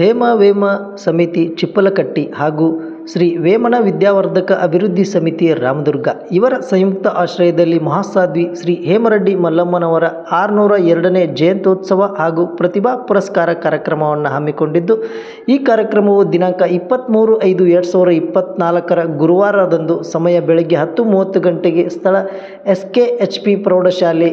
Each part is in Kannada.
ಹೇಮ ವೇಮ ಸಮಿತಿ ಚಿಪ್ಪಲಕಟ್ಟಿ ಹಾಗೂ ಶ್ರೀ ವೇಮನ ವಿದ್ಯಾವರ್ಧಕ ಅಭಿವೃದ್ಧಿ ಸಮಿತಿ ರಾಮದುರ್ಗ. ಇವರ ಸಂಯುಕ್ತ ಆಶ್ರಯದಲ್ಲಿ ಮಹಾಸಾಧ್ವಿ ಶ್ರೀ ಹೇಮರೆಡ್ಡಿ ಮಲ್ಲಮ್ಮನವರ ಆರುನೂರ ಎರಡನೇ ಜಯಂತ್ಯೋತ್ಸವ ಹಾಗೂ ಪ್ರತಿಭಾ ಪುರಸ್ಕಾರ ಕಾರ್ಯಕ್ರಮವನ್ನು ಹಮ್ಮಿಕೊಂಡಿದ್ದು, ಈ ಕಾರ್ಯಕ್ರಮವು ದಿನಾಂಕ ಇಪ್ಪತ್ತ್ಮೂರು ಐದು ಎರಡು ಸಾವಿರ ಇಪ್ಪತ್ತ್ನಾಲ್ಕರ ಗುರುವಾರದಂದು ಸಮಯ ಬೆಳಗ್ಗೆ ಹತ್ತು ಮೂವತ್ತು ಗಂಟೆಗೆ ಸ್ಥಳ ಎಸ್ ಕೆ ಎಚ್ ಪಿ ಪ್ರೌಢಶಾಲೆ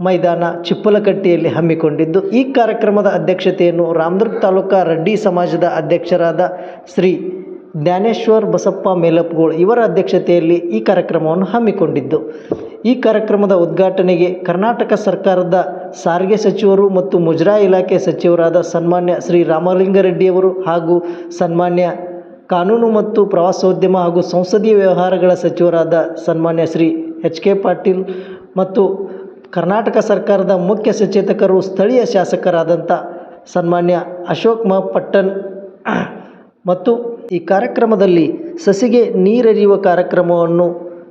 ಮೈದಾನ ಚಿಪ್ಪಲಕಟ್ಟಿಯಲ್ಲಿ ಹಮ್ಮಿಕೊಂಡಿದ್ದು, ಈ ಕಾರ್ಯಕ್ರಮದ ಅಧ್ಯಕ್ಷತೆಯನ್ನು ರಾಮದುರ್ಗ ತಾಲೂಕಾ ರೆಡ್ಡಿ ಸಮಾಜದ ಅಧ್ಯಕ್ಷರಾದ ಶ್ರೀ ಜ್ಞಾನೇಶ್ವರ್ ಬಸಪ್ಪ ಮೇಲಪ್ಗೋಳ್ ಇವರ ಅಧ್ಯಕ್ಷತೆಯಲ್ಲಿ ಈ ಕಾರ್ಯಕ್ರಮವನ್ನು ಹಮ್ಮಿಕೊಂಡಿದ್ದು. ಈ ಕಾರ್ಯಕ್ರಮದ ಉದ್ಘಾಟನೆಗೆ ಕರ್ನಾಟಕ ಸರ್ಕಾರದ ಸಾರಿಗೆ ಸಚಿವರು ಮತ್ತು ಮುಜರಾಯಿ ಇಲಾಖೆ ಸಚಿವರಾದ ಸನ್ಮಾನ್ಯ ಶ್ರೀ ರಾಮಲಿಂಗಾರೆಡ್ಡಿಯವರು ಹಾಗೂ ಸನ್ಮಾನ್ಯ ಕಾನೂನು ಮತ್ತು ಪ್ರವಾಸೋದ್ಯಮ ಹಾಗೂ ಸಂಸದೀಯ ವ್ಯವಹಾರಗಳ ಸಚಿವರಾದ ಸನ್ಮಾನ್ಯ ಶ್ರೀ ಎಚ್ ಕೆ ಪಾಟೀಲ್ ಮತ್ತು ಕರ್ನಾಟಕ ಸರ್ಕಾರದ ಮುಖ್ಯ ಸಚೇತಕರು ಸ್ಥಳೀಯ ಶಾಸಕರಾದಂಥ ಸನ್ಮಾನ್ಯ ಅಶೋಕ್ ಮ. ಪಟ್ಟಣ್ ಮತ್ತು ಈ ಕಾರ್ಯಕ್ರಮದಲ್ಲಿ ಸಸಿಗೆ ನೀರರಿಯುವ ಕಾರ್ಯಕ್ರಮವನ್ನು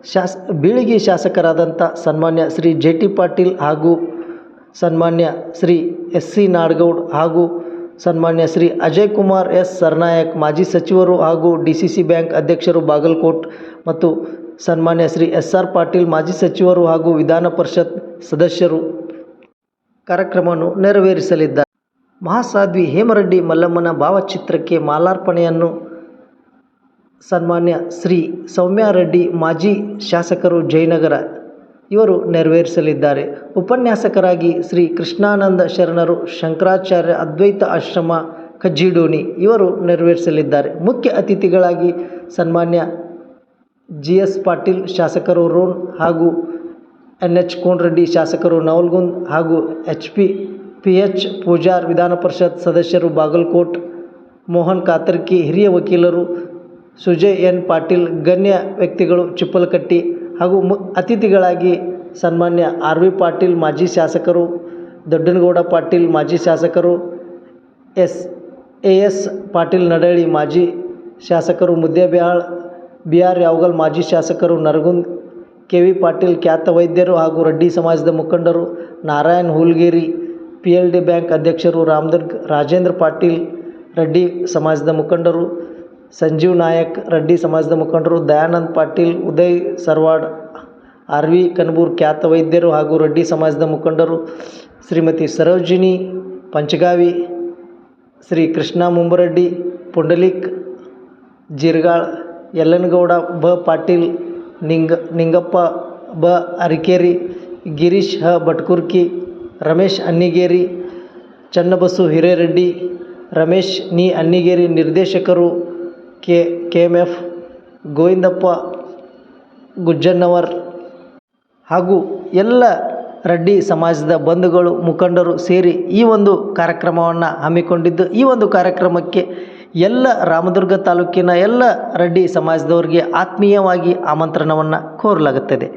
ಶಾಸ್, ಬೀಳಿಗೆ ಶಾಸಕರಾದಂಥ ಸನ್ಮಾನ್ಯ ಶ್ರೀ ಜೆ ಟಿ ಪಾಟೀಲ್ ಹಾಗೂ ಸನ್ಮಾನ್ಯ ಶ್ರೀ ಎಸ್ ಸಿ ನಾಡಗೌಡ್ ಹಾಗೂ ಸನ್ಮಾನ್ಯ ಶ್ರೀ ಅಜಯ್ ಕುಮಾರ್ ಎಸ್ ಸರ್ನಾಯಕ್, ಮಾಜಿ ಸಚಿವರು ಹಾಗೂ ಡಿ ಸಿ ಸಿ ಬ್ಯಾಂಕ್ ಅಧ್ಯಕ್ಷರು ಬಾಗಲಕೋಟ್ ಮತ್ತು ಸನ್ಮಾನ್ಯ ಶ್ರೀ ಎಸ್ ಆರ್ ಪಾಟೀಲ್, ಮಾಜಿ ಸಚಿವರು ಹಾಗೂ ವಿಧಾನ ಪರಿಷತ್ ಸದಸ್ಯರು ಕಾರ್ಯಕ್ರಮವನ್ನು ನೆರವೇರಿಸಲಿದ್ದಾರೆ. ಮಹಾಸಾಧ್ವಿ ಹೇಮರೆಡ್ಡಿ ಮಲ್ಲಮ್ಮನ ಭಾವಚಿತ್ರಕ್ಕೆ ಮಾಲಾರ್ಪಣೆಯನ್ನು ಸನ್ಮಾನ್ಯ ಶ್ರೀ ಸೌಮ್ಯಾರೆಡ್ಡಿ, ಮಾಜಿ ಶಾಸಕರು ಜಯನಗರ ಇವರು ನೆರವೇರಿಸಲಿದ್ದಾರೆ. ಉಪನ್ಯಾಸಕರಾಗಿ ಶ್ರೀ ಕೃಷ್ಣಾನಂದ ಶರಣರು, ಶಂಕರಾಚಾರ್ಯ ಅದ್ವೈತ ಆಶ್ರಮ, ಕಜ್ಜಿಡೋಣಿ ಇವರು ನೆರವೇರಿಸಲಿದ್ದಾರೆ. ಮುಖ್ಯ ಅತಿಥಿಗಳಾಗಿ ಸನ್ಮಾನ್ಯ ಜಿ ಎಸ್ ಪಾಟೀಲ್ ಶಾಸಕರು ರೋನ್ ಹಾಗೂ ಎನ್ ಎಚ್ ಕೋನರೆಡ್ಡಿ ಶಾಸಕರು ನವಲ್ಗುಂದ್ ಹಾಗೂ H P P H Pujar Vidhana Parishat ಸದಸ್ಯರು ಬಾಗಲಕೋಟ್, ಮೋಹನ್ ಕಾತರ್ಕಿ, ಹಿರಿಯ ವಕೀಲರು ಸುಜಯ್ ಎನ್. ಪಾಟೀಲ್, ಗಣ್ಯ ವ್ಯಕ್ತಿಗಳು ಚಿಪ್ಪಲಕಟ್ಟಿ ಹಾಗೂ ಮು ಅತಿಥಿಗಳಾಗಿ ಸನ್ಮಾನ್ಯ ಆರ್ ವಿ ಪಾಟೀಲ್ ಮಾಜಿ ಶಾಸಕರು, ದೊಡ್ಡನಗೌಡ ಪಾಟೀಲ್ ಮಾಜಿ ಶಾಸಕರು, S, A S Patil Nadahalli ಮಾಜಿ ಶಾಸಕರು ಮುದ್ದೇಬ್ಯಾಳ್ ಬಿ ಆರ್ ಯಾವಗಲ್ ಮಾಜಿ ಶಾಸಕರು ನರಗುಂದ್, ಕೆ ವಿ ಪಾಟೀಲ್ ಖ್ಯಾತ ವೈದ್ಯರು ಹಾಗೂ ರೆಡ್ಡಿ ಸಮಾಜದ ಮುಖಂಡರು Narayan Hulgeri, P L D bank ಅಧ್ಯಕ್ಷರು ರಾಮದುರ್ಗ್, ರಾಜೇಂದ್ರ ಪಾಟೀಲ್, ರೆಡ್ಡಿ ಸಮಾಜದ ಮುಖಂಡರು ಸಂಜೀವ್ ನಾಯಕ್, ರೆಡ್ಡಿ ಸಮಾಜದ ಮುಖಂಡರು ದಯಾನಂದ್ ಪಾಟೀಲ್, ಉದಯ್ ಸರ್ವಾಡ್ ಆರ್ ವಿ ಕನಬೂರ್ ಖ್ಯಾತ ವೈದ್ಯರು ಹಾಗೂ ರೆಡ್ಡಿ ಸಮಾಜದ ಮುಖಂಡರು ಶ್ರೀಮತಿ ಸರೋಜಿನಿ ಪಂಚಗಾವಿ, ಶ್ರೀ ಕೃಷ್ಣ ಮುಂಬರೆಡ್ಡಿ, ಪುಂಡಲಿಕ್ ಜಿರ್ಗಾಳ್, ಯಲ್ಲನಗೌಡ, ಬ ಪಾಟೀಲ್, ನಿಂಗ, ನಿಂಗಪ್ಪ, ಬ ಅರಿಕೇರಿ, ಗಿರೀಶ್ ಹ ಭಟ್ಕುರ್ಕಿ, ರಮೇಶ್ ಅನ್ನಿಗೇರಿ, ಚನ್ನಬಸು ಹಿರೇರೆಡ್ಡಿ, ರಮೇಶ್ ನೀ ಅನ್ನಿಗೇರಿ ನಿರ್ದೇಶಕರು K K M F Govindappa Gujjannavar ಹಾಗೂ ಎಲ್ಲ ರೆಡ್ಡಿ ಸಮಾಜದ ಬಂಧುಗಳು, ಮುಖಂಡರು ಸೇರಿ ಈ ಒಂದು ಕಾರ್ಯಕ್ರಮವನ್ನು ಹಮ್ಮಿಕೊಂಡಿದ್ದು, ಈ ಒಂದು ಕಾರ್ಯಕ್ರಮಕ್ಕೆ ಎಲ್ಲ ರಾಮದುರ್ಗ ತಾಲೂಕಿನ ಎಲ್ಲ ರೆಡ್ಡಿ ಸಮಾಜದವರಿಗೆ ಆತ್ಮೀಯವಾಗಿ ಆಮಂತ್ರಣವನ್ನು ಕೋರಲಾಗುತ್ತದೆ.